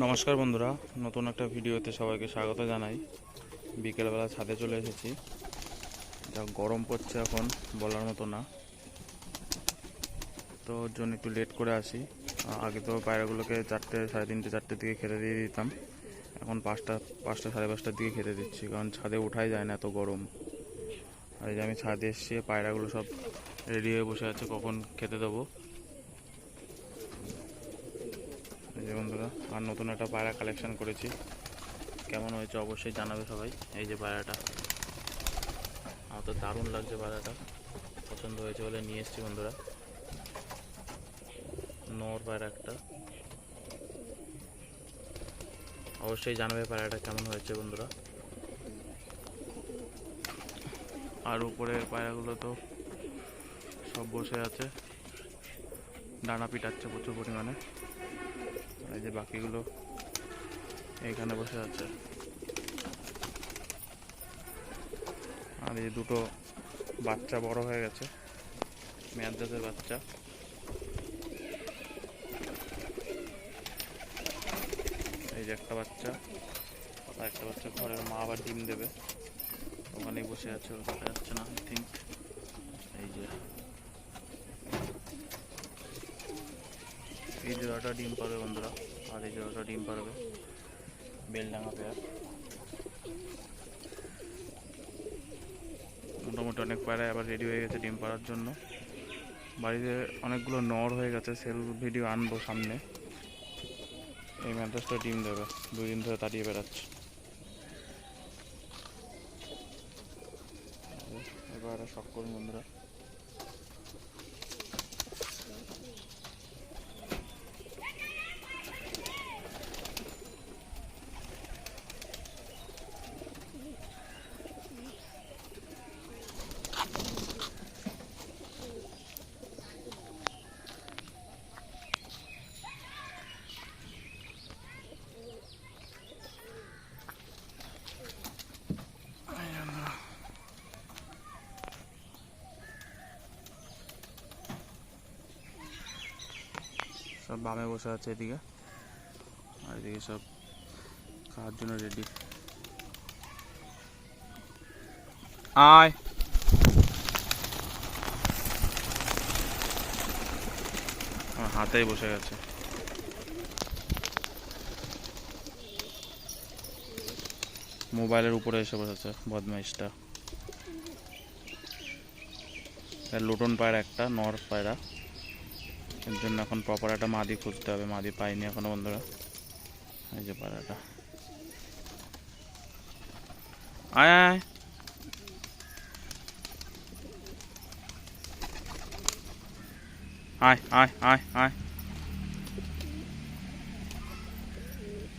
নমস্কার বন্ধুরা, নতুন একটা ভিডিওতে সবাইকে স্বাগত জানাই। বিকেলবেলা ছাদে চলে এসেছি। যা গরম পড়ছে এখন, বলার মতো না। তো জন্য একটু লেট করে আসি। আগে তো পায়রাগুলোকে চারটে, সাড়ে তিনটে, চারটের দিকে খেতে দিয়ে দিতাম। এখন পাঁচটা পাঁচটা, সাড়ে পাঁচটার দিকে খেতে দিচ্ছি, কারণ ছাদে ওঠাই যায় না এত গরম। আর এই যে আমি ছাদে এসছি পায়রাগুলো সব রেডি হয়ে বসে আছে, কখন খেতে দেবো? যে বন্ধুরা, আর নতুন একটা পায়রা কালেকশন করেছি। কেমন হয়েছে অবশ্যই জানাবে সবাই, এই যে পায়রাটা। আমার তো দারুণ লাগছে পায়রাটা, পছন্দ হয়েছে বলে নিয়ে এসেছি বন্ধুরা। নর পায়রা একটা। অবশ্যই জানাবে পায়রাটা কেমন হয়েছে বন্ধুরা। আর উপরের পায়রাগুলো তো সব বসে আছে। ডানা পিটাচ্ছে প্রচুর পরিমাণে। এই যে বাকিগুলো এইখানে বসে আছে। আর এই দুটো বাচ্চা বড় হয়ে গেছে মেয়াদাসের বাচ্চা। এই যে একটা বাচ্চা, আর একটা বাচ্চা ঘরের মা আবার ডিম দেবে। ওখানেই বসে আছে দেখা যাচ্ছে না আই থিঙ্ক এই যে এই জোড়াটা ডিম পারবে বন্ধুরা। আর এই জোড়াটা ডিম পারবে। বেলডাঙা পেয়ার। মোটামুটি অনেক পায়রা আবার রেডি হয়ে গেছে ডিম পাড়ার জন্য। বাড়িতে অনেকগুলো নর হয়ে গেছে, সেল ভিডিও আনব সামনে। এই ম্যাড্রাসটা ডিম দেবে দুই দিন ধরে তাড়িয়ে বেড়াচ্ছে। এবার শখ করুন বন্ধুরা সব বামে বসে আছে এদিকে। আর এদিকে সব খাওয়ার জন্য রেডি আয়। হাতেই বসে গেছে। মোবাইলের উপরে এসে বসেছে বদমাইশটা। লুটন পায়রা একটা, নর পায়রা এর জন্য এখন প্রপার একটা মাদি খুঁজতে হবে। মাদি পাইনি এখনও বন্ধুরা। এই যে পায়রাটা আয় আয় আয়। আয় আয় আয়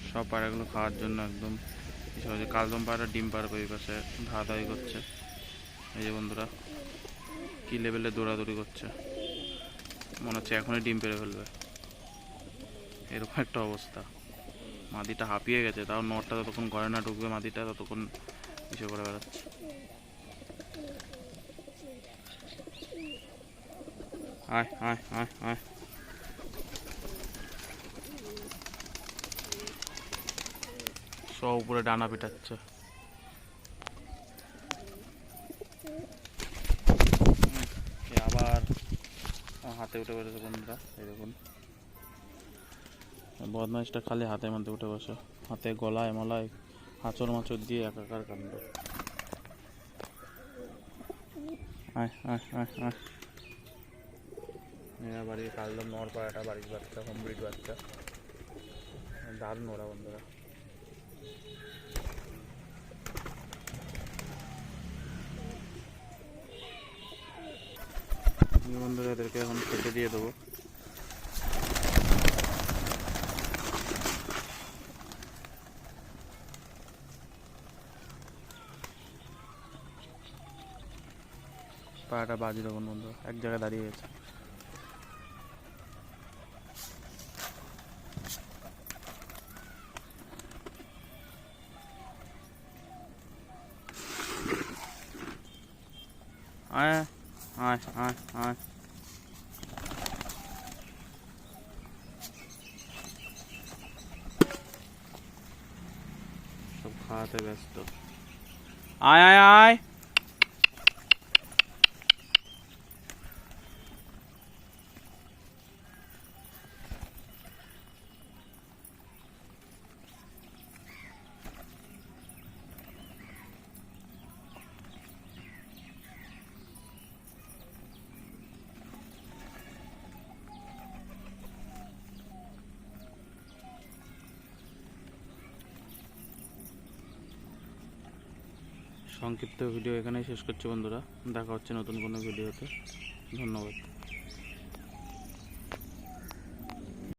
সব পায়রাগুলো খাওয়ার জন্য একদম যে কালদম পায়রা ডিম পারবে ওই পাশে ধাঁধাই করছে। এই যে বন্ধুরা, কি লেভেলে দৌড়াদৌড়ি করছে। মনে হচ্ছে এখনই ডিম পেরে ফেলবে। এরকম একটা অবস্থা। মাদিটা হাঁপিয়ে গেছে, তাও নটটা ততক্ষণ ঘরে না ঢুকবে, মাদিটা ততক্ষণ ইসে করে বেড়াচ্ছে। আয় আয়। সব উপরে ডানা পিটাচ্ছে এ আবার আমার হাতে উঠে পড়েছে বন্ধুরা, এই দেখুন। বদমাইশটা খালি হাতের মধ্যে উঠে বসে। হাতে গলায় মলায় হাঁচর মাচর দিয়ে একাকার কাণ্ড। বাড়ির কালদম নর পাড়াটা, বাড়ির বাচ্চা কমপ্লিট বাচ্চা। দারুণ ওরা বন্ধুরা। বন্ধুরা এদেরকে এখন খেতে দিয়ে দেবো। পাড়াটা বাজি দেবো বন্ধু, এক জায়গায় দাঁড়িয়ে গেছে। আয় আয় আয় আয়। খাওয়াতে ব্যস্ত। আয় আয় আয়। সংক্ষিপ্ত ভিডিও এখানেই শেষ করছি বন্ধুরা। দেখা হচ্ছে নতুন কোনো ভিডিওতে। ধন্যবাদ।